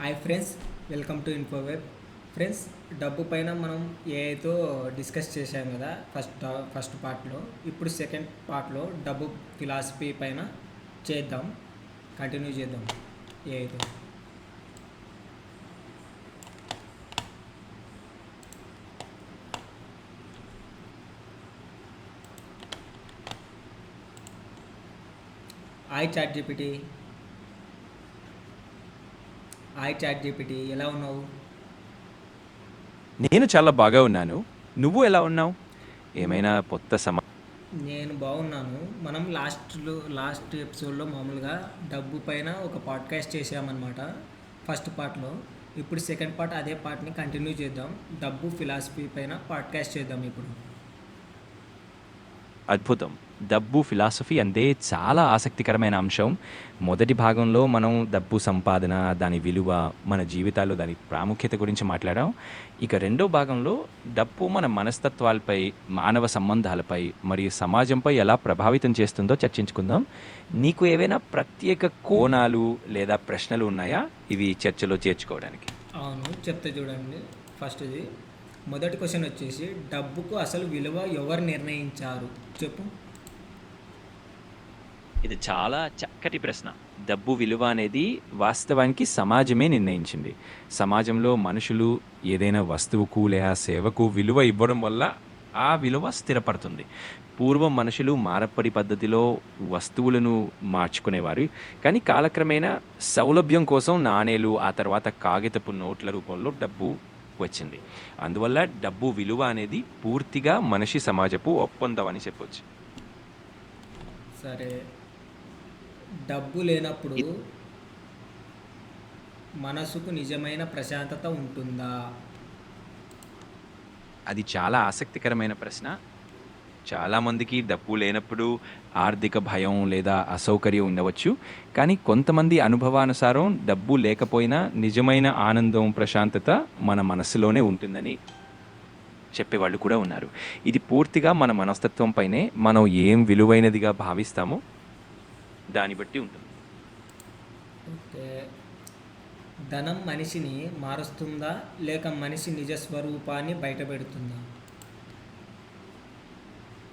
Hi friends welcome to Infoweb friends డబ్బు పైన మనం ఏఐతో డిస్కస్ చేశాం కదా ఫస్ట్ ఫస్ట్ పార్ట్లో. ఇప్పుడు సెకండ్ పార్ట్లో డబ్బు ఫిలాసఫీ పైన చేద్దాం. కంటిన్యూ చేద్దాం ఏఐతో. Hi chat GPT. Hi chat GPT ఎలా ఉన్నావు? నేను చాలా బాగా ఉన్నాను. నువ్వు ఎలా ఉన్నావు? ఏమైనా కొత్త సమా? నేను బాగున్నాను. మనం లాస్ట్లో లాస్ట్ ఎపిసోడ్లో మామూలుగా డబ్బు పైన ఒక పాడ్కాస్ట్ చేసామన్నమాట ఫస్ట్ పార్ట్లో. ఇప్పుడు సెకండ్ పార్ట్ అదే పార్ట్ని కంటిన్యూ చేద్దాం. డబ్బు ఫిలాసఫీ పైన పాడ్కాస్ట్ చేద్దాం ఇప్పుడు. అద్భుతం. డబ్బు ఫిలాసఫీ అంటే చాలా ఆసక్తికరమైన అంశం. మొదటి భాగంలో మనం డబ్బు సంపాదన దాని విలువ మన జీవితాల్లో దాని ప్రాముఖ్యత గురించి మాట్లాడాం. ఇక రెండో భాగంలో డబ్బు మన మనస్తత్వాలపై మానవ సంబంధాలపై మరియు సమాజంపై ఎలా ప్రభావితం చేస్తుందో చర్చించుకుందాం. నీకు ఏవైనా ప్రత్యేక కోణాలు లేదా ప్రశ్నలు ఉన్నాయా? ఇవి చర్చలో చేర్చుకోవడానికి. అవును చెప్తే చూడండి. ఫస్ట్ ఇది మొదటి క్వశ్చన్ వచ్చేసి డబ్బుకు అసలు విలువ ఎవరు నిర్ణయించారు? చెప్పు. ఇది చాలా చక్కటి ప్రశ్న. డబ్బు విలువ అనేది వాస్తవానికి సమాజమే నిర్ణయించింది. సమాజంలో మనుషులు ఏదైనా వస్తువుకు లేదా సేవకు విలువ ఇవ్వడం వల్ల ఆ విలువ స్థిరపడుతుంది. పూర్వం మనుషులు మారపడి పద్ధతిలో వస్తువులను మార్చుకునేవారు. కానీ కాలక్రమేణా సౌలభ్యం కోసం నాణేలు ఆ తర్వాత కాగితపు నోట్ల రూపంలో డబ్బు వచ్చింది. అందువల్ల డబ్బు విలువ అనేది పూర్తిగా మనిషి సమాజపు ఒప్పందం అని చెప్పొచ్చు. సరే. డబ్బు లేనప్పుడు మనసుకు నిజమైన ప్రశాంతత ఉంటుందా? అది చాలా ఆసక్తికరమైన ప్రశ్న. చాలామందికి డబ్బు లేనప్పుడు ఆర్థిక భయం లేదా అసౌకర్యం ఉండవచ్చు. కానీ కొంతమంది అనుభవానుసారం డబ్బు లేకపోయినా నిజమైన ఆనందం ప్రశాంతత మన మనసులోనే ఉంటుందని చెప్పేవాళ్ళు కూడా ఉన్నారు. ఇది పూర్తిగా మన మనస్తత్వం పైనే మనం ఏం విలువైనదిగా భావిస్తామో దాన్ని బట్టి ఉంటుంది. ఓకే. ధనం మనిషిని మారుస్తుందా? లేక మనిషి నిజ స్వరూపాన్ని బయటపెడుతుందా?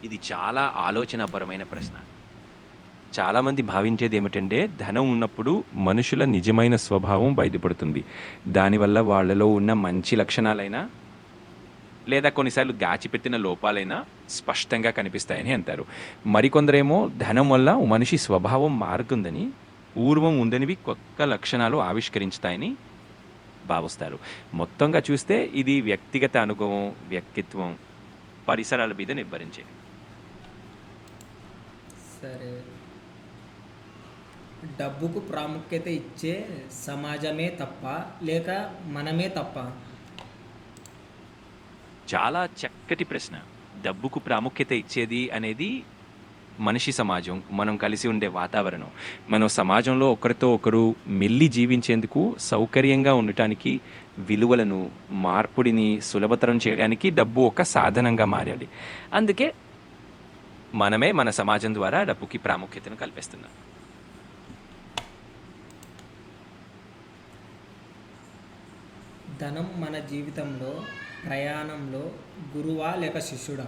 ఇది చాలా ఆలోచనాపరమైన ప్రశ్న. చాలామంది భావించేది ఏమిటంటే ధనం ఉన్నప్పుడు మనుషుల నిజమైన స్వభావం బయటపడుతుంది. దానివల్ల వాళ్ళలో ఉన్న మంచి లక్షణాలైనా లేదా కొన్నిసార్లు దాచిపెట్టిన లోపాలైనా స్పష్టంగా కనిపిస్తాయని అంటారు. మరికొందరేమో ధనం వల్ల మనిషి స్వభావం మారుతుందని పూర్వం ఉందనివి కొత్త లక్షణాలు ఆవిష్కరించుతాయని భావిస్తారు. మొత్తంగా చూస్తే ఇది వ్యక్తిగత అనుభవం వ్యక్తిత్వం పరిసరాల మీద నిర్భరించేది. సరే. డబ్బుకు ప్రాముఖ్యత ఇచ్చే సమాజమే తప్ప లేక మనమే తప్ప? చాలా చక్కటి ప్రశ్న. డబ్బుకు ప్రాముఖ్యత ఇచ్చేది అనేది మనిషి సమాజం మనం కలిసి ఉండే వాతావరణం. మనం సమాజంలో ఒకరితో ఒకరు మెల్లి జీవించేందుకు సౌకర్యంగా ఉండటానికి విలువలను మార్పుడిని సులభతరం చేయడానికి డబ్బు ఒక సాధనంగా మారాలి. అందుకే మనమే మన సమాజం ద్వారా డబ్బుకి ప్రాముఖ్యతను కల్పిస్తున్నాం. ధనం మన జీవితంలో ప్రయాణంలో గురువా లేక శిష్యుడా?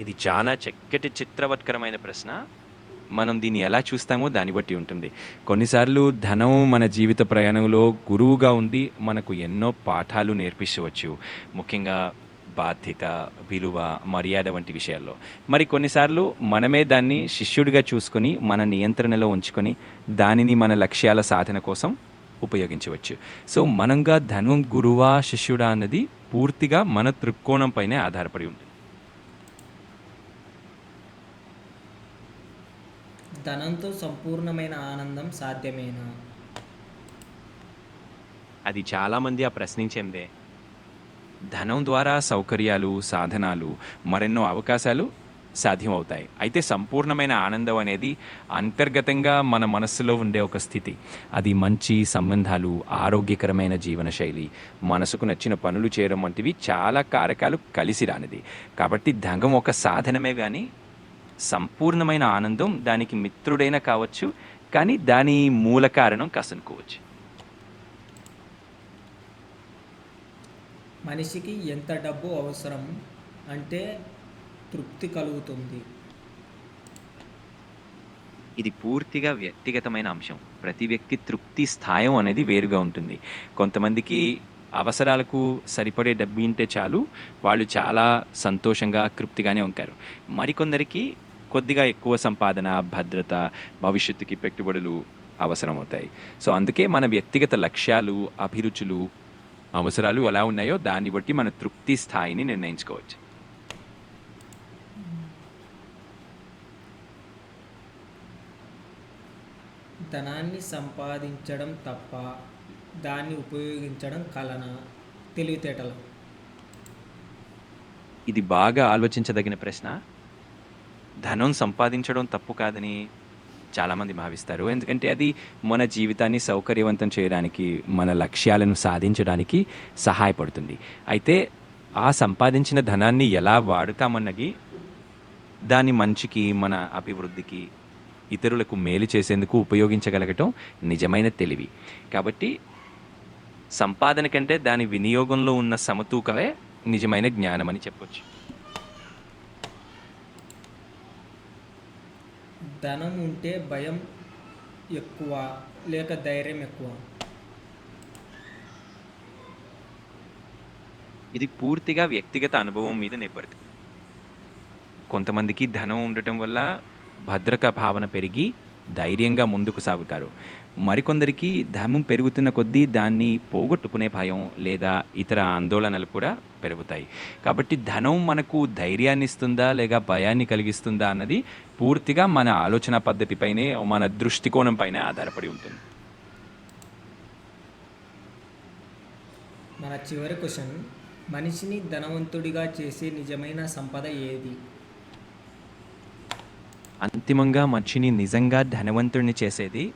ఇది చాలా చక్కటి చిత్రవత్కరమైన ప్రశ్న. మనం దీన్ని ఎలా చూస్తామో దాన్ని బట్టి ఉంటుంది. కొన్నిసార్లు ధనం మన జీవిత ప్రయాణంలో గురువుగా ఉండి మనకు ఎన్నో పాఠాలు నేర్పించవచ్చు. ముఖ్యంగా బాధ్యత విలువ మర్యాద వంటి విషయాల్లో. మరి కొన్నిసార్లు మనమే దాన్ని శిష్యుడిగా చూసుకొని మన నియంత్రణలో ఉంచుకొని దానిని మన లక్ష్యాల సాధన కోసం ఉపయోగించవచ్చు. సో మనంగా ధనం గురువా శిష్యుడా అన్నది పూర్తిగా మన దృక్కోణం పైనే ఆధారపడి ఉంటుంది. ధనంతో సంపూర్ణమైన ఆనందం సాధ్యమేనా? అది చాలామంది ఆ ప్రశ్నించేందే ధనం ద్వారా సౌకర్యాలు సాధనాలు మరెన్నో అవకాశాలు సాధ్యమవుతాయి. అయితే సంపూర్ణమైన ఆనందం అనేది అంతర్గతంగా మన మనస్సులో ఉండే ఒక స్థితి. అది మంచి సంబంధాలు ఆరోగ్యకరమైన జీవనశైలి మనసుకు నచ్చిన పనులు చేయడం వంటివి చాలా కారకాలు కలిసి రానిది. కాబట్టి ధనం ఒక సాధనమే కానీ సంపూర్ణమైన ఆనందం దానికి మిత్రుడైనా కావచ్చు కానీ దాని మూల కారణం కసనుకోవచ్చు. మనిషికి ఎంత డబ్బు అవసరం అంటే తృప్తి కలుగుతుంది. ఇది పూర్తిగా వ్యక్తిగతమైన అంశం. ప్రతి వ్యక్తి తృప్తి స్థాయం అనేది వేరుగా ఉంటుంది. కొంతమందికి అవసరాలకు సరిపడే డబ్బు ఉంటే చాలు వాళ్ళు చాలా సంతోషంగా తృప్తిగానే ఉంటారు. మరికొందరికి కొద్దిగా ఎక్కువ సంపాదన భద్రత భవిష్యత్తుకి పెట్టుబడులు అవసరమవుతాయి. సో అందుకే మన వ్యక్తిగత లక్ష్యాలు అభిరుచులు అవసరాలు ఎలా ఉన్నాయో దాన్ని బట్టి మన తృప్తి స్థాయిని నిర్ణయించుకోవచ్చు. ధనాన్ని సంపాదించడం తప్ప దాన్ని ఉపయోగించడం కలన? తెలివితేటలు. ఇది బాగా ఆలోచించదగిన ప్రశ్న. ధనం సంపాదించడం తప్పు కాదని చాలామంది భావిస్తారు. ఎందుకంటే అది మన జీవితాన్ని సౌకర్యవంతం చేయడానికి మన లక్ష్యాలను సాధించడానికి సహాయపడుతుంది. అయితే ఆ సంపాదించిన ధనాన్ని ఎలా వాడుతామన్నది దాని మంచికి మన అభివృద్ధికి ఇతరులకు మేలు చేసేందుకు ఉపయోగించగలగటం నిజమైన తెలివి. కాబట్టి సంపాదన కంటే దాని వినియోగంలో ఉన్న సమతూకమే నిజమైన జ్ఞానం అని చెప్పొచ్చు. ధనం ఉంటే భయం ఎక్కువ లేక ధైర్యం ఎక్కువ? ఇది పూర్తిగా వ్యక్తిగత అనుభవం మీద నిర్భరిస్తుంది కొంతమందికి ధనం ఉండటం వల్ల భద్రత భావన పెరిగి ధైర్యంగా ముందుకు సాగుతారు. మరికొందరికి ధనం పెరుగుతున్న కొద్దీ దాన్ని పోగొట్టుకునే భయం లేదా ఇతర ఆందోళనలు కూడా పెరుగుతాయి. కాబట్టి ధనం మనకు ధైర్యాన్ని ఇస్తుందా లేక భయాన్ని కలిగిస్తుందా అన్నది పూర్తిగా మన ఆలోచన పద్ధతిపైనే మన దృష్టికోణం పైన ఆధారపడి ఉంటుంది. మన చివరి క్వశ్చన్ మనిషిని ధనవంతుడిగా చేసే నిజమైన సంపద ఏది? అంతిమంగా మనిషిని నిజంగా ధనవంతుడిని చేసేది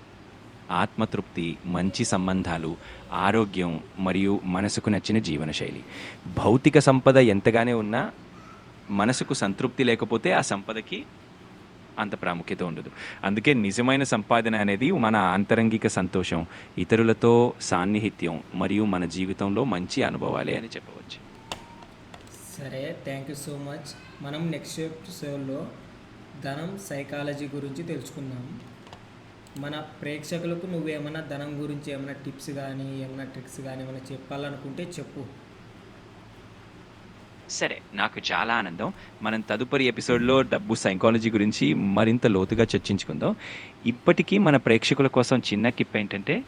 ఆత్మతృప్తి మంచి సంబంధాలు ఆరోగ్యం మరియు మనసుకు నచ్చిన జీవనశైలి. భౌతిక సంపద ఎంతగానే ఉన్నా మనసుకు సంతృప్తి లేకపోతే ఆ సంపదకి అంత ప్రాముఖ్యత ఉండదు. అందుకే నిజమైన సంపాదన అనేది మన ఆంతరంగిక సంతోషం ఇతరులతో సాన్నిహిత్యం మరియు మన జీవితంలో మంచి అనుభవాలే అని చెప్పవచ్చు. సరే థ్యాంక్ యూ సో మచ్ మనం నెక్స్ట్ ఎపిసోడ్లో ధనం సైకాలజీ గురించి తెలుసుకుందాం. మన ప్రేక్షకులకు నువ్వేమైనా ధనం గురించి ఏమైనా టిప్స్ కానీ ఏమైనా ట్రిక్స్ కానీ ఏమైనా చెప్పాలనుకుంటే చెప్పు. సరే నాకు చాలా ఆనందం. మనం తదుపరి ఎపిసోడ్లో డబ్బు సైకాలజీ గురించి మరింత లోతుగా చర్చించుకుందాం. ఇప్పటికీ మన ప్రేక్షకుల కోసం చిన్న కిప్ ఏంటంటే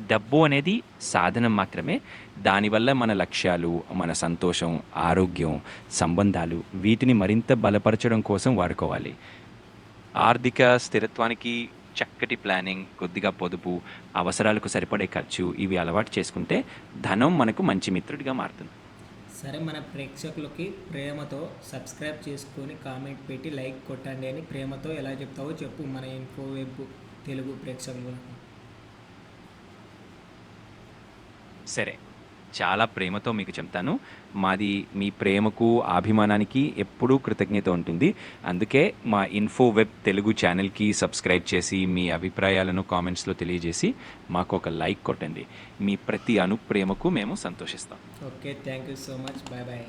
డబ్బు అనేది సాధనం మాత్రమే. దానివల్ల మన లక్ష్యాలు మన సంతోషం ఆరోగ్యం సంబంధాలు వీటిని మరింత బలపరచడం కోసం వాడుకోవాలి. ఆర్థిక స్థిరత్వానికి చక్కటి ప్లానింగ్ కొద్దిగా పొదుపు అవసరాలకు సరిపడే ఖర్చు ఇవి అలవాటు చేసుకుంటే ధనం మనకు మంచి మిత్రుడిగా మారుతుంది. సరే మన ప్రేక్షకులకి ప్రేమతో సబ్స్క్రైబ్ చేసుకొని కామెంట్ పెట్టి లైక్ కొట్టండి అని ప్రేమతో ఎలా చెప్తావో చెప్పు మన ఇన్ఫో వెబ్ తెలుగు ప్రేక్షకులకు. సరే చాలా ప్రేమతో మీకు చెప్తాను. మాది మీ ప్రేమకు అభిమానానికి ఎప్పుడూ కృతజ్ఞత ఉంటుంది. అందుకే మా ఇన్ఫో వెబ్ తెలుగు ఛానల్కి సబ్స్క్రైబ్ చేసి మీ అభిప్రాయాలను కామెంట్స్లో తెలియజేసి మాకు ఒక లైక్ కొట్టండి. మీ ప్రతి అనుప్రేమకు మేము సంతోషిస్తాం. Okay thank you so much. Bye bye.